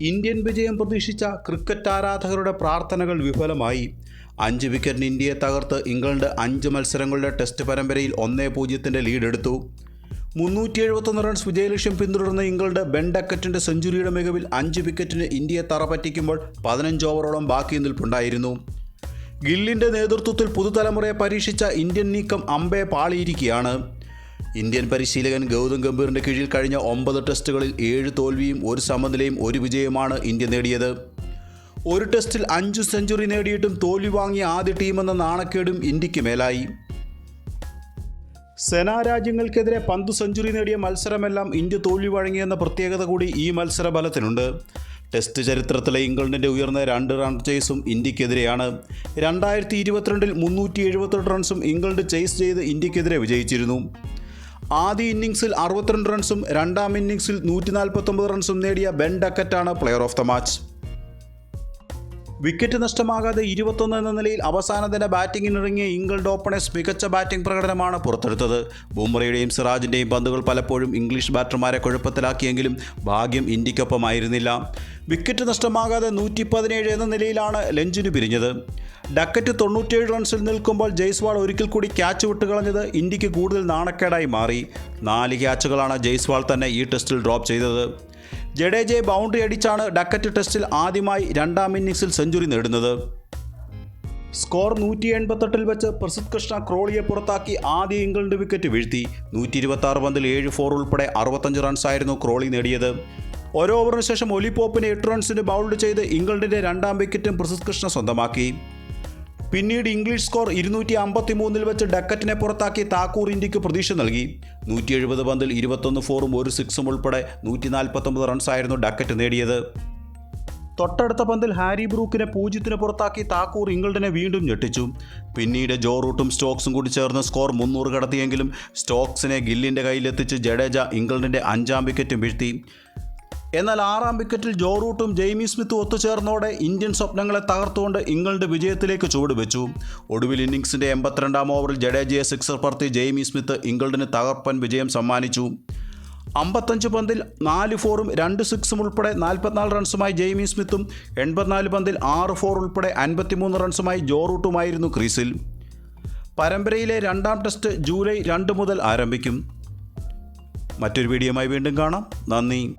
Indian വിജയം പ്രതീക്ഷിച്ച cricket ആരാധകരുടെ പ്രാർത്ഥനകൾ വിഫലമായി. അഞ്ച് വിക്കറ്റിന് ഇന്ത്യയെ തകർത്ത് ഇംഗ്ലണ്ട് അഞ്ച് മത്സരങ്ങളുടെ ടെസ്റ്റ് പരമ്പരയിൽ ഒന്നേ പൂജ്യത്തിന്റെ ലീഡെടുത്തു. മുന്നൂറ്റി എഴുപത്തൊന്ന് റൺസ് വിജയലക്ഷ്യം പിന്തുടർന്ന ഇംഗ്ലണ്ട് ബെൻ ഡക്കറ്റിന്റെ സെഞ്ചുറിയുടെ മികവിൽ അഞ്ച് വിക്കറ്റിന് ഇന്ത്യയെ തറപറ്റിക്കുമ്പോൾ പതിനഞ്ച് ഓവറോളം ബാക്കി നിൽപ്പുണ്ടായിരുന്നു. ഗില്ലിന്റെ നേതൃത്വത്തിൽ പുതുതലമുറയെ പരീക്ഷിച്ച ഇന്ത്യൻ നീക്കം അമ്പേ പാളിയിരിക്കുകയാണ്. ഇന്ത്യൻ പരിശീലകൻ ഗൗതം ഗംഭീറിന്റെ കീഴിൽ കഴിഞ്ഞ ഒമ്പത് ടെസ്റ്റുകളിൽ ഏഴ് തോൽവിയും ഒരു സമനിലയും ഒരു വിജയമാണ് ഇന്ത്യ നേടിയത്. ഒരു ടെസ്റ്റിൽ അഞ്ച് സെഞ്ചുറി നേടിയിട്ടും തോൽവി വാങ്ങിയ ആദ്യ ടീമെന്ന നാണക്കേടും ഇന്ത്യയ്ക്ക് മേലായി. സെനാ രാജ്യങ്ങൾക്കെതിരെ പന്ത് സെഞ്ചുറി നേടിയ മത്സരമെല്ലാം ഇന്ത്യ തോൽവി വഴങ്ങിയെന്ന പ്രത്യേകത കൂടി ഈ മത്സര ബലത്തിനുണ്ട്. ടെസ്റ്റ് ചരിത്രത്തിലെ ഇംഗ്ലണ്ടിന്റെ ഉയർന്ന രണ്ട് റൺ ചേസും ഇന്ത്യക്കെതിരെയാണ്. രണ്ടായിരത്തി ഇരുപത്തിരണ്ടിൽ മുന്നൂറ്റി എഴുപത്തെട്ട് റൺസും ഇംഗ്ലണ്ട് ചേസ് ചെയ്ത് ഇന്ത്യക്കെതിരെ വിജയിച്ചിരുന്നു. ആദ്യ ഇന്നിംഗ്സിൽ അറുപത്തിരണ്ട് റൺസും രണ്ടാം ഇന്നിംഗ്സിൽ നൂറ്റി റൺസും നേടിയ Ben ഡക്കറ്റാണ് player of the match. Wicket നഷ്ടമാകാതെ ഇരുപത്തൊന്ന് എന്ന നിലയിൽ അവസാന ദിന ബാറ്റിംഗിനിറങ്ങിയ ഇംഗ്ലണ്ട് ഓപ്പണേഴ്സ് മികച്ച ബാറ്റിംഗ് പ്രകടനമാണ് പുറത്തെടുത്തത്. ബുംറയുടെയും സിറാജിന്റെയും പന്തുകൾ പലപ്പോഴും ഇംഗ്ലീഷ് ബാറ്റർമാരെ കുഴപ്പത്തിലാക്കിയെങ്കിലും ഭാഗ്യം ഇന്ത്യക്കൊപ്പമായിരുന്നില്ല. വിക്കറ്റ് നഷ്ടമാകാതെ നൂറ്റി പതിനേഴ് എന്ന നിലയിലാണ് ലഞ്ചിന് പിരിഞ്ഞത്. ഡക്കറ്റ് തൊണ്ണൂറ്റേഴ് റൺസിൽ നിൽക്കുമ്പോൾ ജയ്സ്വാൾ ഒരിക്കൽ കൂടി ക്യാച്ച് വിട്ടുകളഞ്ഞത് ഇന്ത്യയ്ക്ക് കൂടുതൽ നാണക്കേടായി മാറി. നാല് ക്യാച്ചുകളാണ് ജയ്സ്വാൾ തന്നെ ഈ ടെസ്റ്റിൽ ഡ്രോപ്പ് ചെയ്തത്. ജഡേജയെ ബൗണ്ടറി അടിച്ചാണ് ഡക്കറ്റ് ടെസ്റ്റിൽ ആദ്യമായി രണ്ടാം ഇന്നിംഗ്സിൽ സെഞ്ചുറി നേടുന്നത്. സ്കോർ നൂറ്റി എൺപത്തെട്ടിൽ വെച്ച് പ്രസിദ്ധ് കൃഷ്ണ ക്രോളിയെ പുറത്താക്കി ആദ്യ ഇംഗ്ലണ്ട് വിക്കറ്റ് വീഴ്ത്തി. നൂറ്റി ഇരുപത്തി ആറ് പന്തിൽ ഏഴ് ഫോർ ഉൾപ്പെടെ അറുപത്തഞ്ച് റൺസായിരുന്നു ക്രോളി നേടിയത്. ഓരോ ഓവറിന് ശേഷം ഒലിപോപ്പിനെ എട്ട് റൺസിന് ബൗൾഡ് ചെയ്ത് ഇംഗ്ലണ്ടിന്റെ രണ്ടാം വിക്കറ്റും പ്രസിദ്ധ് കൃഷ്ണ സ്വന്തമാക്കി. പിന്നീട് ഇംഗ്ലീഷ് സ്കോർ ഇരുന്നൂറ്റി അമ്പത്തി മൂന്നിൽ വെച്ച് ഡക്കറ്റിനെ പുറത്താക്കി താക്കൂർ ഇന്ത്യയ്ക്ക് പ്രതീക്ഷ നൽകി. നൂറ്റി എഴുപത് പന്തിൽ ഇരുപത്തൊന്ന് ഫോറും ഒരു സിക്സും ഉൾപ്പെടെ നൂറ്റി നാൽപ്പത്തൊമ്പത് റൺസായിരുന്നു ഡക്കറ്റ് നേടിയത്. തൊട്ടടുത്ത പന്തിൽ ഹാരി ബ്രൂക്കിനെ പൂജ്യത്തിന് പുറത്താക്കി താക്കൂർ ഇംഗ്ലണ്ടിനെ വീണ്ടും ഞെട്ടിച്ചു. പിന്നീട് ജോ റൂട്ടും സ്റ്റോക്സും കൂടി ചേർന്ന് സ്കോർ മുന്നൂറ് കടത്തിയെങ്കിലും സ്റ്റോക്സിനെ ഗില്ലിന്റെ കയ്യിലെത്തിച്ച് ജഡേജ ഇംഗ്ലണ്ടിന്റെ അഞ്ചാം വിക്കറ്റും വീഴ്ത്തി. എന്നാൽ ആറാം വിക്കറ്റിൽ ജോ റൂട്ടും ജെയ്മി സ്മിത്തും ഒത്തുചേർന്നോടെ ഇന്ത്യൻ സ്വപ്നങ്ങളെ തകർത്തുകൊണ്ട് ഇംഗ്ലണ്ട് വിജയത്തിലേക്ക് ചുവടുവെച്ചു. ഒടുവിൽ ഇന്നിംഗ്സിന്റെ എൺപത്തിരണ്ടാം ഓവറിൽ ജഡേജയെ സിക്സർ പറത്തി ജെയ്മി സ്മിത്ത് ഇംഗ്ലണ്ടിന് തകർപ്പൻ വിജയം സമ്മാനിച്ചു. അമ്പത്തഞ്ച് പന്തിൽ നാല് ഫോറും രണ്ട് സിക്സും ഉൾപ്പെടെ നാൽപ്പത്തിനാല് റൺസുമായി ജെയ്മി സ്മിത്തും എൺപത്തിനാല് പന്തിൽ ആറ് ഫോർ ഉൾപ്പെടെ അൻപത്തിമൂന്ന് റൺസുമായി ജോ റൂട്ടുമായിരുന്നു ക്രീസിൽ. പരമ്പരയിലെ രണ്ടാം ടെസ്റ്റ് ജൂലൈ രണ്ട് മുതൽ ആരംഭിക്കും. മറ്റൊരു വീഡിയോയുമായി വീണ്ടും കാണാം. നന്ദി.